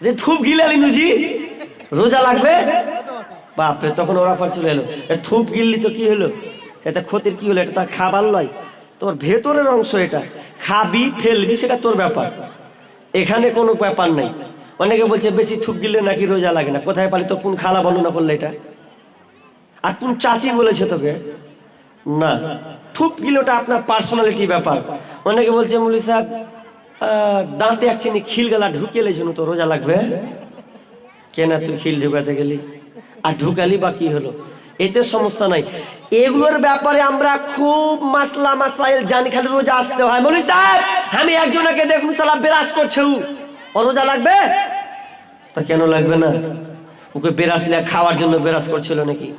যে থুপ গিলালি নুজি, রোজা লাগবে? বাপরে, তখন ওরা পর চলে এলো। থুপ গিললি তো কি হলো? এটা ক্ষতির কি হলো? এটা তার খাবার লয় তোর ভেতরের অংশ এটা। খাবি, ফেলবি, সেটা তোর ব্যাপার। এখানে কোনো ব্যাপার নাই। অনেকে বলছে, বেশি থুপ গিললে নাকি রোজা লাগে না। কোথায় পালি তো কোন খালা বর্ণনা করলে এটা? আর কোন চাচি বলেছে তোকে? না। থুপ গিলোটা আপনার পার্সোনালিটি ব্যাপার। অনেকে বলছে মুলি সাহেব দাঁতে এক চিনি খিল গেলা ঢুকিয়ে লেছিল তো, রোজা লাগবে? কেন তুই খিল ঢুকাতে গেলি? আর ঢুকালি বা কি হলো? এতে সমস্যা নাই। এগুলোর ব্যাপারে আমরা খুব মাসলা মাসাইল জানি খালি রোজা আসতে হয়। মলি সাহেব, আমি একজনকে দেখুন, সালা বিরাজ করছে ও। রোজা লাগবে? তা কেন লাগবে না? ওকে বেরাসিলা খাওয়ার জন্য বেরাস করছিল নাকি?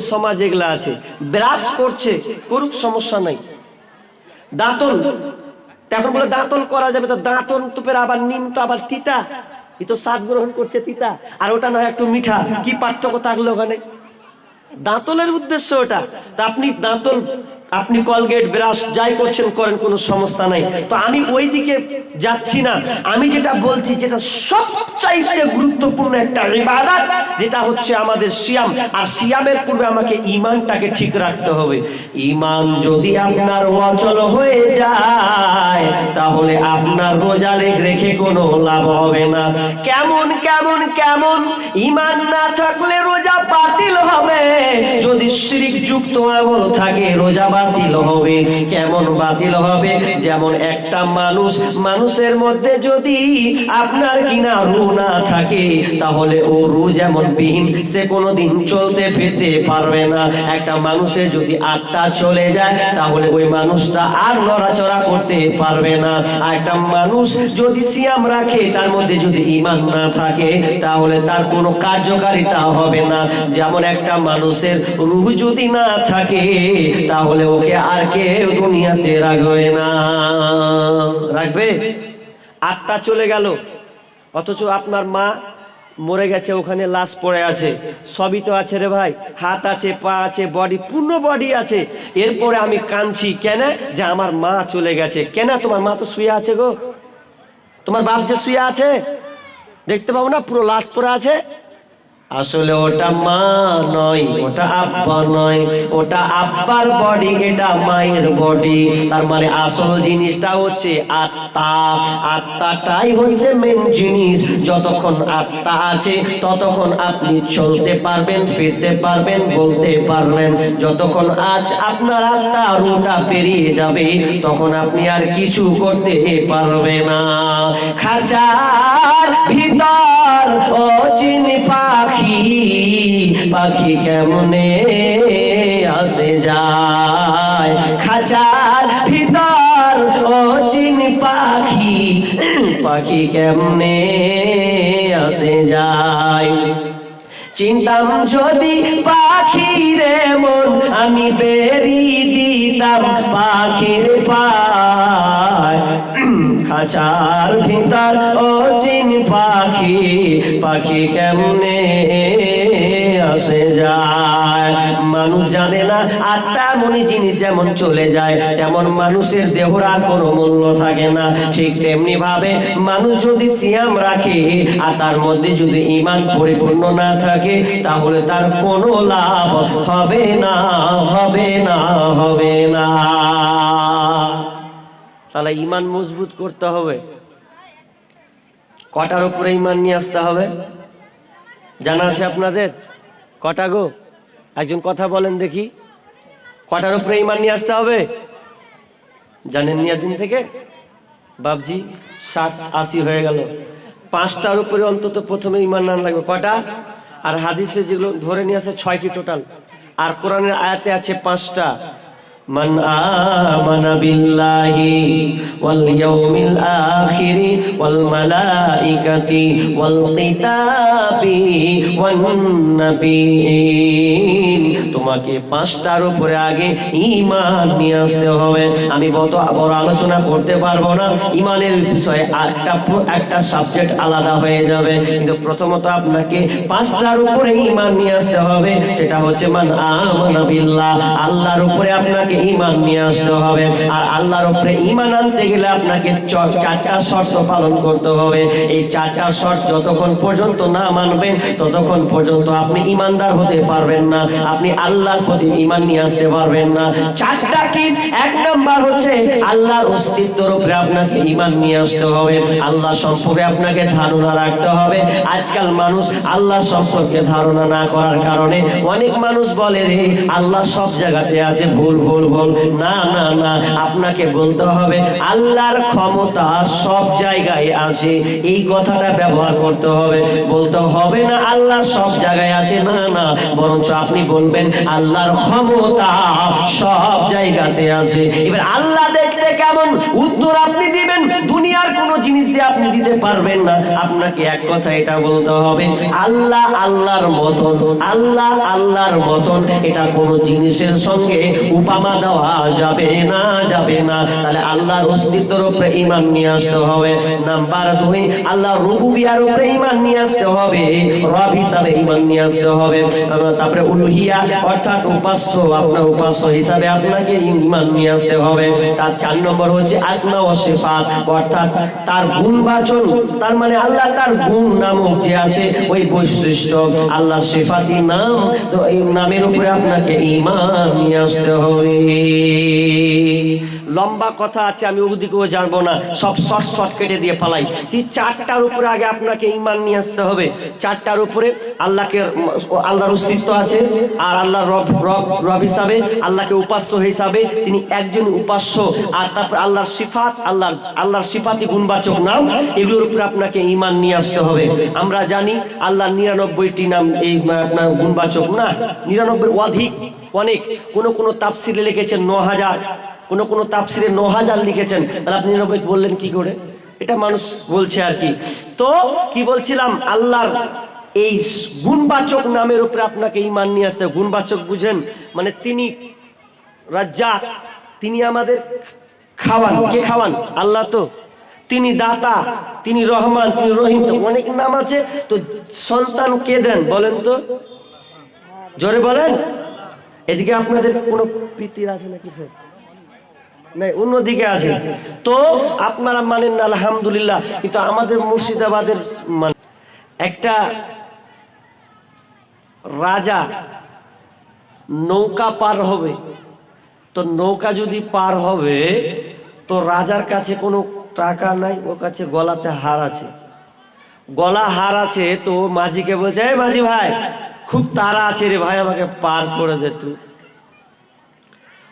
সমাজ এগুলা আছে। ব্রাশ করছে, করুক, সমস্যা নাই। দাঁতন। এখন বলে দাঁতন করা যাবে তো, দাঁতন তুপের আবার নিম তো আবার তিতা। এ তো স্বাদ গ্রহণ করছে তিতা। আর ওটা নয় একটু মিঠা, কি পার্থক্য থাকল ওখানে? দাঁতলের উদ্দেশ্য ওটা। তা আপনি দাঁতল আপনি কলগেট, ব্রাশ, যাই করছেন, করেন, কোনো সমস্যা নাই। তো আমি ওই দিকে যাচ্ছি না। আমি যেটা বলছি, যেটা সবচাইতে গুরুত্বপূর্ণ একটা ইবাদত, যেটা হচ্ছে আমাদের সিয়াম। আর সিয়ামের পূর্বে আমাকে ইমানটাকে ঠিক রাখতে হবে। ইমান যদি আপনার অচল হয়ে যায়, তাহলে আপনার রোজা রেখে কোনো লাভ হবে না। কেমন কেমন কেমন? ইমান না থাকলে রোজা বাতিল হবে। যদি শিরিক যুক্ত আমল থাকে, রোজা বাতিল হবে। কেমন বাতিল হবে? যেমন একটা মানুষ, মানুষের মধ্যে যদি আপনার কিনা রু না থাকে, তাহলে ও রু যেমন বিহীন, সে কোনোদিন চলতে ফিরতে পারবে না। একটা মানুষের যদি আত্মা চলে যায়, তাহলে ওই মানুষটা আর নড়াচড়া করতে পারবে না। একটা মানুষ যদি সিয়াম রাখে, তার মধ্যে যদি ইমান না থাকে, তাহলে তার কোনো কার্যকারিতা হবে না। যেমন একটা মানুষের রুহ যদি না থাকে, তাহলে ওকে আর কেউ দুনিয়াতে রাখবে না। রাখবে? আত্মা চলে গেল। অথচ আপনার মা মরে গেছে, ওখানে লাশ পড়ে আছে। সবই তো আছে রে ভাই। হাত আছে, পা আছে বডি পূর্ণ বডি আছে। এরপরে আমি কাঁদছি। কেন? যে আমার মা চলে গেছে। কেন? তোমার মা তো শুয়ে আছে গো। তোমার বাপ যে শুয়ে আছে, দেখতে পাবো না? পুরো লাশ পড়ে আছে। আসলে ওটা মা নয়, ওটা আব্বা নয়, ওটা আব্বার বডি এটা মায়ের বডি তার মানে আসল জিনিসটা হচ্ছে আত্মা। আত্মাটাই হচ্ছে মেন জিনিস। যতক্ষণ আত্মা আছে, ততক্ষণ আপনি চলতে পারবেন, ফিরতে পারবেন, বলতে পারবেন। যতক্ষণ আজ আপনার আত্মা রুটা পেরিয়ে যাবে, তখন আপনি আর কিছু করতে পারবে না। খাঁচার ভিতর ও চিনি পাখি পাখি কেমনে আসে যায়? খাঁচার ভিতর ও চিন পাখি পাখি কেমনে আসে যায়? চিন্তাম যদি পাখিরে মন আমি বেরি দিতাম পাখির পায়। খাঁচার ভিতর, ও চিন পাখি পাখি কেমনে আসে যায়? মানুষ জানে না আত্মা মনি জিনিস যেমন চলে যায়, তেমন মানুষের দেহর আর কোনো মূল্য থাকে না। ঠিক তেমনি ভাবে মানুষ যদি সিয়াম রাখে, আর তার মধ্যে যদি ইমান পরিপূর্ণ না থাকে, তাহলে তার কোনো লাভ হবে না হবে না হবে না। তাহলে ইমান মজবুত করতে হবে। কটার উপরে ইমান নিয়ে আসতে হবে? জানা আছে আপনাদের? কটা গো? একজন কথা বলেন দেখি। কটার উপরে ইমান নিয়ে আসতে হবে? জানেন নিয়া দিন থেকে? বাবজি ষাট আশি হয়ে গেল। পাঁচটার উপরে অন্তত প্রথমে ইমান নাম লাগবে। কটা? আর হাদিসে যেগুলো ধরে নিয়ে আসে ছয়টি টোটাল। আর কোরআনের আয়াতে আছে পাঁচটা। من آمن بالله واليوم الآخر والملائكة والكتاب والنبيين তোমাকে পাঁচটার উপরে আগে ইমান নিয়ে আসতে হবে আমি বত বড় আলোচনা করতে পারবো না ইমানের বিষয়ে একটা প্র- একটা সাবজেক্ট আলাদা হয়ে যাবে কিন্তু প্রথমত আপনাকে পাঁচটার উপরে ইমান নিয়ে আসতে হবে সেটা হচ্ছে মান আমানা বিল্লাহ আল্লাহর উপরে আপনাকে ইমান নিয়ে আসতে হবে। আর আল্লাহর উপরে ইমান আনতে গেলে আপনাকে চারটা শর্ত পালন করতে হবে। এই চারটা শর্ত যতক্ষণ পর্যন্ত না মানবেন, ততক্ষণ পর্যন্ত আপনি ইমানদার হতে পারবেন না। আপনি আল্লাহর প্রতি ইমান নিয়ে আসতে পারবেন না। চারটা কি? এক নাম্বার হচ্ছে আল্লাহর অস্তিত্বের উপরে আপনাকে ইমান নিয়ে আসতে হবে। আল্লাহ সম্পর্কে আপনাকে ধারণা রাখতে হবে। আজকাল মানুষ আল্লাহ সম্পর্কে ধারণা না করার কারণে অনেক মানুষ বলে রে, আল্লাহ সব জায়গাতে আছে, ভুল ভুল ভুল। না না না, আপনাকে বলতে হবে, আল্লাহর ক্ষমতা সব জায়গায় আছে। এই কথাটা ব্যবহার করতে হবে। বলতে হবে না, আল্লাহ সব জায়গায় আছে। না না, বরঞ্চ আপনি বলবেন, আল্লাহর ক্ষমতা সব জায়গাতে আছে। এবার আল্লাহ দেখতে কেমন? উত্তর আপনি দিবেন, দুনিয়ার কোন জিনিস দিয়ে আপনি দিতে পারবেন না। আপনাকে এক কথা এটা বলতে হবে, আল্লাহ আল্লাহর মতন, আল্লাহ আল্লাহর মতন, এটা কোন জিনিসের সঙ্গে উপমা দেওয়া যাবে না যাবে না। তাহলে আল্লাহর উপরে ইমান নিয়ে আসতে হবে। নাম্বার দুই আল্লাহ রুবুবিয়ার উপরে ইমান নিয়ে আসতে হবে। রব হিসাবে ইমান নিয়ে আসতে হবে। তারপরে উলুহিয়া, অর্থাৎ উপাস্য, আপনার উপাস্য হিসাবে আপনাকে ইমান নিয়ে আসতে হবে। তার চার নম্বর হচ্ছে আসমা ও সিফাত অর্থাৎ তার গুণবাচন, তার মানে আল্লাহ তার গুণ নামক যে আছে, ওই বৈশিষ্ট্য। আল্লাহ সিফাতি নাম, তো এই নামের উপরে আপনাকে ইমান নিয়ে আসতে হবে। الرحيم লম্বা কথা আছে, আমি ওদিকেও জানব না। সব শর্ট শর্ট কেটে দিয়ে পালাই কি চারটার উপরে আগে আপনাকে ইমান নিয়ে আসতে হবে। চারটার উপরে আল্লাহকে, আল্লাহর অস্তিত্ব আছে, আর আল্লাহ রব রব রব হিসাবে, আল্লাহকে উপাস্য হিসাবে তিনি একজন উপাস্য। আর তারপর আল্লাহর সিফাত, আল্লাহর আল্লাহর সিফাতি গুণবাচক নাম, এগুলোর উপরে আপনাকে ইমান নিয়ে আসতে হবে। আমরা জানি আল্লাহ নিরানব্বইটি নাম, এই আপনার গুণবাচক না? নিরানব্বই অধিক, অনেক। কোন কোন তাফসিরে লিখেছেন ন হাজার কোন কোন তাফসিরে ন হাজার লিখেছেন। তাহলে আপনি নিরানব্বই বললেন কি করে? এটা মানুষ বলছে আর কি। তো কি বলছিলাম? আল্লাহর এই গুণবাচক নামের উপরে আপনাকে ইমান নিয়ে আসতে। গুণবাচক বুঝেন? মানে তিনি রাজ্জাক, তিনি আমাদের খাওয়ান। কে খাওয়ান? আল্লাহ তো। তিনি দাতা, তিনি রহমান, তিনি রহিম অনেক নাম আছে। তো সন্তান কে দেন বলেন তো? জোরে বলেন। এদিকে আপনাদের কোনো প্রীতির আছে নাকি? অন্যদিকে আছে। তো আপনারা মানেন না, আলহামদুলিল্লাহ। কিন্তু আমাদের মুর্শিদাবাদের মানে একটা রাজা নৌকা পার হবে। তো নৌকা যদি পার হবে, তো রাজার কাছে কোনো টাকা নাই, ওর কাছে গলাতে হার আছে। গলা হার আছে, তো মাঝিকে বলছে মাঝি ভাই, খুব তাড়া আছে রে ভাই, আমাকে পার করে দে তুই।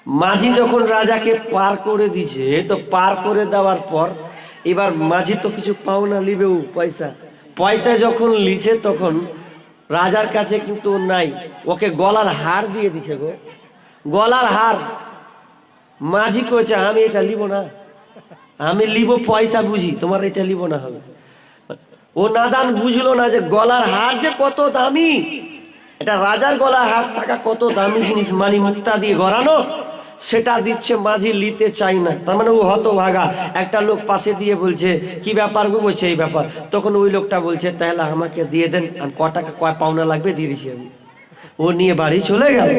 মাঝি যখন রাজাকে পার করে দিছে, তো পার করে দেওয়ার পর এবার মাঝি তো কিছু পাওনা লিবেও পয়সা। পয়সা যখন লিছে তখন রাজার কাছে কিন্তু ও নাই। ওকে গলার হার দিয়ে দিছে গো। গলার হার। মাঝি কয়েছে আমি এটা লিব না। আমি লিব পয়সা বুঝি, তোমার এটা লিব না হবে। ও নাদান বুঝলো না যে গলার হার যে কত দামি। এটা রাজার গলার হার থাকা কত দামি জিনিস, মানি মুক্তা দিয়ে গড়ানো। সেটা দিচ্ছে মাঝি লিতে চাই না। তার মানে ও হত ভাগা একটা লোক পাশে দিয়ে বলছে, কি ব্যাপার গো? বলছে, এই ব্যাপার। তখন ওই লোকটা বলছে, তাহলে আমাকে দিয়ে দেন আমি ক টাকা কয় পাওনা লাগবে, দিয়ে দিচ্ছি আমি। ও নিয়ে বাড়ি চলে গেল।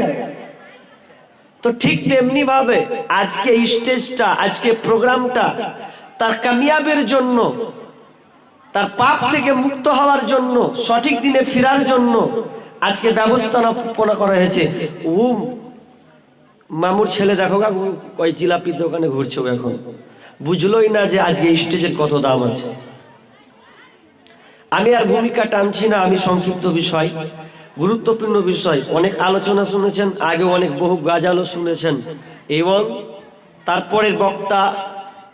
তো ঠিক তেমনি ভাবে আজকে স্টেজটা, আজকে প্রোগ্রামটা, তার কামিয়াবের জন্য, তার পাপ থেকে মুক্ত হওয়ার জন্য, সঠিক দিনে ফেরার জন্য আজকে ব্যবস্থাপনা করা হয়েছে। ও মামুর ছেলে দেখো গা ওই জিলাপির দোকানে ঘুরছে এখন। বুঝলোই না যে আজকে স্টেজের কত দাম আছে। আমি আর ভূমিকা টানছি না, আমি সংক্ষিপ্ত বিষয়, গুরুত্বপূর্ণ বিষয়। অনেক আলোচনা শুনেছেন, আগে অনেক বহু গাজালও শুনেছেন। এবং তারপরের বক্তা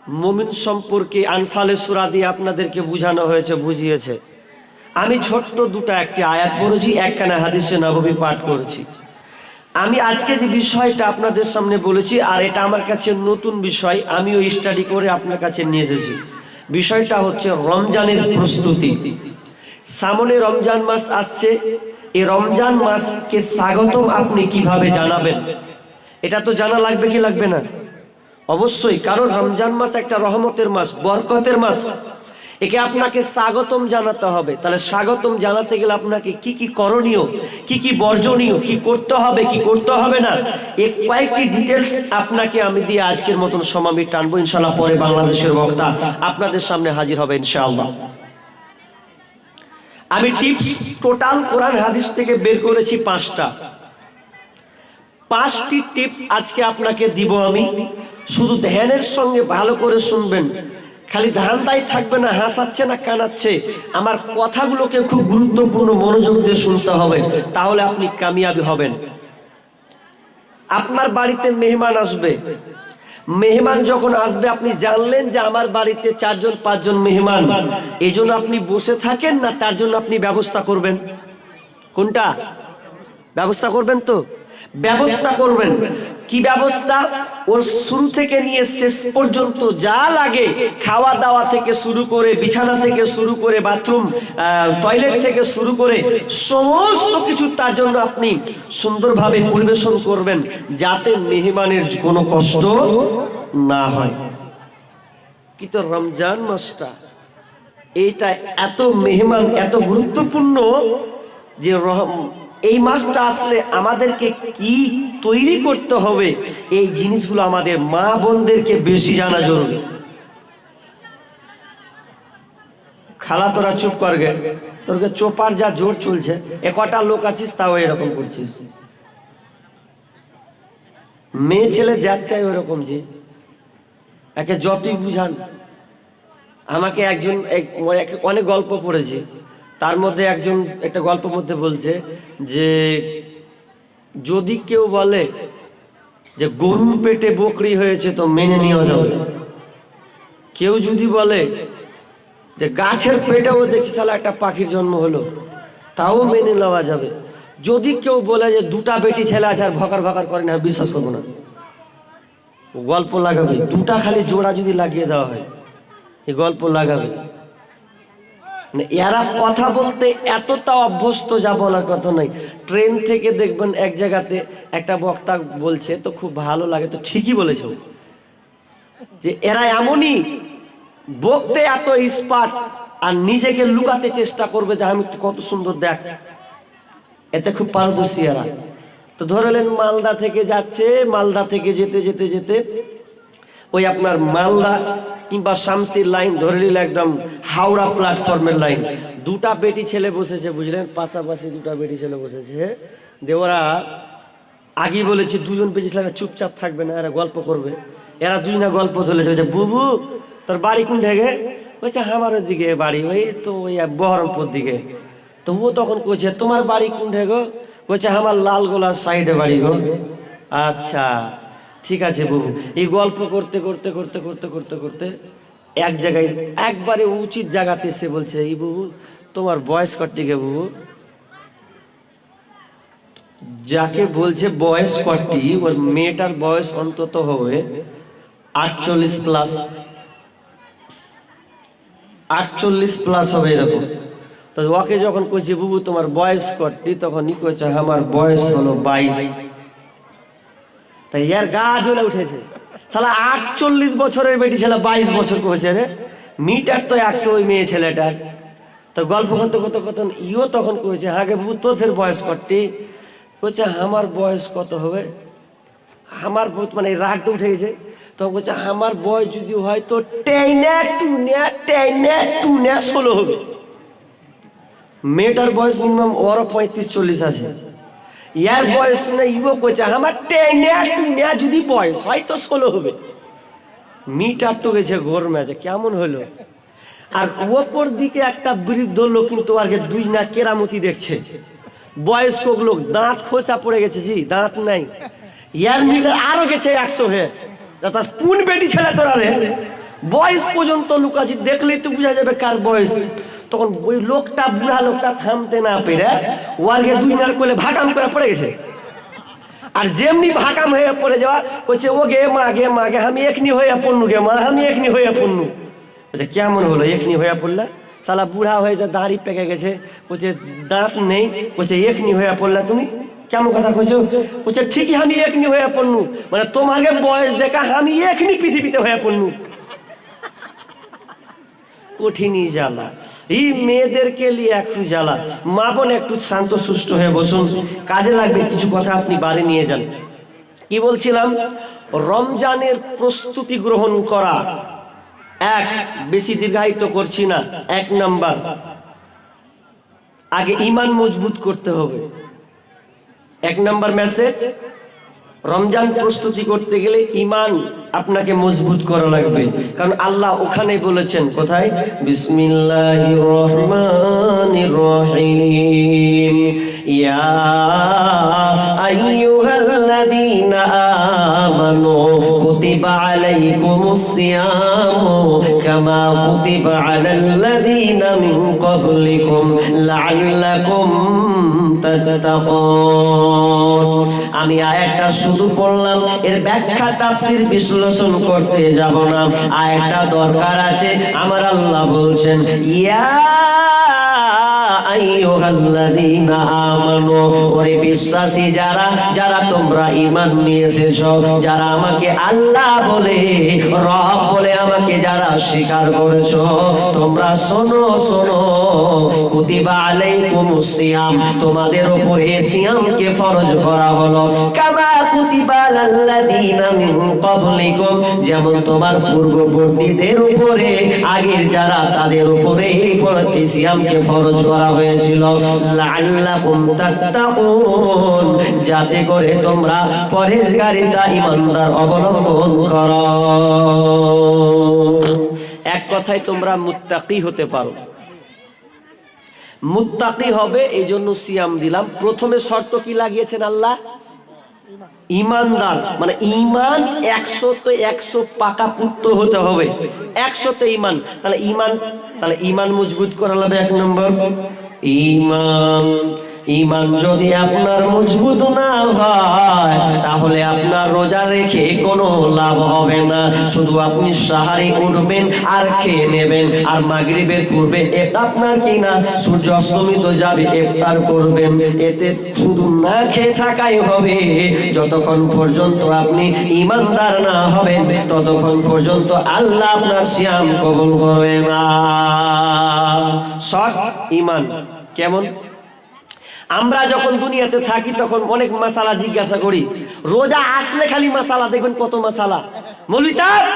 মমিন সম্পর্কে আনফালে সুরা দিয়ে আপনাদেরকে বুঝানো হয়েছে, বুঝিয়েছে। আমি ছোট্ট দুটো একটি আয়াত পড়েছি, একখানা হাদিসে নববী পাঠ করেছি। আমি আজকে যে বিষয়টা আপনাদের সামনে বলেছি, আর এটা আমার কাছে নতুন বিষয়, আমিও স্টাডি করে আপনার কাছে নিয়ে এসেছি। বিষয়টা হচ্ছে রমজানের প্রস্তুতি। সামনে রমজান মাস আসছে। এই রমজান মাসকে স্বাগতম আপনি কীভাবে জানাবেন? এটা তো জানা লাগবে কি লাগবে না? অবশ্যই, কারণ রমজান মাস একটা রহমতের মাস, বরকতের মাস। একে আপনাকে স্বাগতম জানাতে হবে। তাহলে স্বাগতম জানাতে গেলে আপনাকে কি কি করণীয়, কি কি বর্জনীয়, কি করতে হবে, কি করতে হবে না এই কয়েকটি ডিটেলস আপনাকে আমি দিয়ে আজকের মতন সমামি টানবো। ইনশাল্লাহ পরে বাংলাদেশের বক্তা আপনাদের সামনে হাজির হবে ইনশাআল্লাহ। আমি টিপস টোটাল কোরআন হাদিস থেকে বের করেছি পাঁচটা। পাঁচটি টিপস আজকে আপনাকে দিব আমি। শুধু ধ্যানের সঙ্গে ভালো করে শুনবেন। খালি ধান্দাই থাকবে না, হাসাচ্ছে না কানাচ্ছে আমার কথাগুলোকে খুব গুরুত্বপূর্ণ মনোযোগ দিয়ে শুনতে হবে, তাহলে আপনি কামিয়াবি হবেন। আপনার বাড়িতে মেহমান আসবে। মেহমান যখন আসবে, আপনি জানলেন যে আমার বাড়িতে চারজন, পাঁচজন মেহমান। এই জন্য আপনি বসে থাকেন না, তার জন্য আপনি ব্যবস্থা করবেন। কোনটা? ব্যবস্থা করবেন তো? ব্যবস্থা করবেন। কি ব্যবস্থা? ওর শুরু থেকে নিয়ে শেষ পর্যন্ত যা লাগে খাওয়া দাওয়া থেকে শুরু করে, বিছানা থেকে শুরু করে, বাথরুম টয়লেট থেকে শুরু করে, সমস্ত কিছু তার জন্য আপনি সুন্দরভাবে পরিবেশন করবেন যাতে মেহমানের কোনো কষ্ট না হয়। কিন্তু রমজান মাসটা। এইটা এত মেহমান, এত গুরুত্বপূর্ণ যে এই মাসটা আসলে আমাদেরকে কি তৈরি করতে হবে? এই জিনিসগুলো আমাদের মা বোনদেরকে বেশি জানা জরুরি। খালা, তোরা চুপ কর গে। তোরকে চোপার যা জোর চলছে, এ কটা লোক আছিস তাও এরকম করছিস। মেয়ে ছেলে জাতটাই ওরকম যে। একে যতই বুঝান। আমাকে একজন, এক- এক- অনেক গল্প পড়েছে। তার মধ্যে একজন একটা গল্প মধ্যে বলছে যে, যদি কেউ বলে যে গরুর পেটে বকরি হয়েছে তো মেনে নেওয়া যাবে কেউ যদি বলে যে গাছের পেটেও দেখছি সালা একটা পাখির জন্ম হলো, তাও মেনে নেওয়া যাবে যদি কেউ বলে যে দুটা বেটি ছেলে আছে আর ভকার ভকার করে না বিশ্বাস করব না। গল্প লাগাবে। দুটা খালি জোড়া যদি লাগিয়ে দেওয়া হয়, এই গল্প লাগাবে। এরা কথা বলতে এতটা অভ্যস্ত যা বলার কথা নাই ট্রেন থেকে দেখবেন এক জায়গাতে একটা বক্তা বলছে, তো খুব ভালো লাগে, তো ঠিকই বলেছে। যে এরা এমনই, বকতে এত স্পাট আর নিজেকে লুকাতে চেষ্টা করবে যে, আমি কত সুন্দর, দেখ। এতে খুব পারদর্শী এরা। তো ধরলেন মালদা থেকে যাচ্ছে, মালদা থেকে যেতে যেতে যেতে ওই আপনার মালদা কিংবা শামসির লাইন ধরে নিলে একদম হাওড়া প্ল্যাটফর্মের লাইন দুটা বেটি ছেলে বসেছে, বুঝলেন? পাশাপাশি দুটা বেটি ছেলে বসেছে। দেওরা আগে বলেছি, দুজন বেটি ছেলেরা চুপচাপ থাকবে না, এরা গল্প করবে। এরা দুই না গল্প ধরেছে যে বুবু, তোর বাড়ি কোন ঢেকে বলছে আমার দিকে বাড়ি, ওই তো ওই বহরমপুর দিকে। তো ও তখন কইছে, তোমার বাড়ি কোন ঢেগো বলছে, আমার লালগোলার সাইডে বাড়ি গো। আচ্ছা। ঠিক আছে বাবু এই গল্প করতে করতে করতে করতে করতে করতে এক জায়গায় একবারে উচিত জায়গাতে এসে বলছে এই বাবু তোমার বয়স কটি গে বাবু যাকে বলছে বয়স কটি ওর মেয়েটার বয়স অন্তত হবে আটচল্লিশ প্লাস আটচল্লিশ প্লাস হবে এরকম। তো ওকে যখন কইছে বুবু তোমার বয়স কটি? তখন ই কইছে আমার বয়স হলো বাইশ। তাই ইয়ার গা জ্বলে উঠেছে। সালা আটচল্লিশ বছরের বেটি ছেলে বাইশ বছর করেছে রে। মিটার তো একশো ওই মেয়ে ছেলেটার। তো গল্প করতে করতে কত ইও তখন কয়েছে আগে বুবু তোর ফের বয়স কটি বলছে আমার বয়স কত হবে? আমার মানে রাগটা উঠে গেছে। তো বলছে আমার বয়স যদি হয় তো টেনে টুনে টেনে টুনে ষোলো হবে। মেয়েটার বয়স মিনিমাম ওরও পঁয়ত্রিশ, চল্লিশ আছে। ইয়ার বয়স না ইও কইছে আমার টেনে টুনে যদি বয়স হয় তো ষোলো হবে। মিটার তো গেছে ঘোর ম্যাচে কেমন হলো? আর ওপর দিকে একটা বৃদ্ধ লোক কিন্তু আগে দুই না কেরামতি দেখছে। বয়স্ক লোক, দাঁত খোসা পড়ে গেছে, জি, দাঁত নাই। ইয়ার মিটার আরও গেছে একশো হে। তার কোন বেটি ছেলে তোরা রে বয়স পর্যন্ত লুকাছি দেখলেই তো বোঝা যাবে কার বয়স। তখন ওই লোকটা, বুড়া লোকটা থামতে না পেরে ওয়ার্গে দুই নার কোলে ভাকাম করে পড়ে গেছে। আর যেমনি ভাকাম হয়ে পড়ে যাওয়া, বলছে ও গে মা গে মা গে, আমি এখনি হয়ে পড়নু গে, মা, আমি এখনি হয়ে পড়নু। বলছে, কেমন হলো এখনি হয়ে পড়লা? সালা বুড়া হয়ে যা দাড়ি পেকে গেছে, বলছে, দাঁত নেই। বলছে এখনি হয়ে পড়লা তুমি? কেমন কথা কইছো? বলছে, ঠিকই আমি এখনি হয়ে পড়নু। মানে তোমাকে বয়স দেখা আমি এখনি পৃথিবীতে হয়ে পড়নু। কঠিনই জ্বালা। এই মেয়েদেরকে নিয়ে একটু জ্বালা। মা বোন একটু শান্ত, সুষ্ঠ হয়ে বসুন। কাজে লাগবে, কিছু কথা আপনি বাড়ি নিয়ে যান। কি বলছিলাম? রমজানের প্রস্তুতি গ্রহণ করা। এক, বেশি দীর্ঘায়িত করছি না। এক নাম্বার, আগে ইমান মজবুত করতে হবে। এক নাম্বার মেসেজ রমজান প্রস্তুতি করতে গেলে ইমান আপনাকে মজবুত করা লাগবে। কারণ আল্লাহ ওখানে বলেছেন, কোথায়? বিসমিল্লাহির রহমানির রহিম। ইয়া আইয়ুহাল্লাযীনা আমানু কুতিবা আলাইকুমুস সিয়ামু কামা কুতিবা আলাল্লাযীনা মিন ক্বাবলিকুম লাআল্লাকুম তাত্তাকুন আমি আয়াতটা শুধু পড়লাম এর ব্যাখ্যা তাফসীর বিশ্লেষণ করতে যাব না আয়াতটা দরকার আছে আমার আল্লাহ বলছেন ইয়া ওরে বিশ্বাসী যারা যারা তোমরা ঈমান নিয়ে যারা আমাকে আল্লাহ বলে, রব বলে আমাকে যারা স্বীকার করেছ, তোমরা শোনো শোনো, কুতিবা আলাইকুমুস তোমাদের উপরে সিয়ামকে ফরজ করা হলো। কামা কুতিবা আলাল্লাযীনা মিন ক্বাবলিকুম, যেমন তোমার পূর্ববর্তীদের উপরে, আগের যারা তাদের উপরে এই সিয়ামকে ফরজ করা হয়েছিল তাত্তাকুন, যাতে করে তোমরা পরহেজগারিতা ইমানদার অবলম্বন করো। এক কথায় তোমরা মুত্তাকি হতে পারো। মুত্তাকি হবে এই জন্য সিয়াম দিলাম। প্রথমে শর্ত কি লাগিয়েছেন আল্লাহ? ইমানদার মানে ইমান একশো তো একশো পাকা পুত্র হতে হবে। একশো তো ইমান, তাহলে ইমান তাহলে ইমান মজবুত করা লাগবে এক নম্বর। ইমান ইমান যদি আপনার মজবুত না হয়, তাহলে আপনার রোজা রেখে কোনো লাভ হবে না। শুধু আপনি সাহারি উঠবেন আর খেয়ে নেবেন, আর মাগরিবের পূর্বে আপনার কি না সূর্য অস্তমিত যাবে ইফতার করবেন। এতে শুধু না খেয়ে থাকাই হবে। যতক্ষণ পর্যন্ত আপনি ইমানদার না হবেন, ততক্ষণ পর্যন্ত আল্লাহ আপনার শ্যাম কবল করবে না। শর্ট ইমান কেমন? আমরা যখন দুনিয়াতে থাকি, তখন অনেক মাসালা জিজ্ঞাসা করি। রোজা আসলে খালি মাসালা দেখবেন কত মশালা মৌলি সাহেব!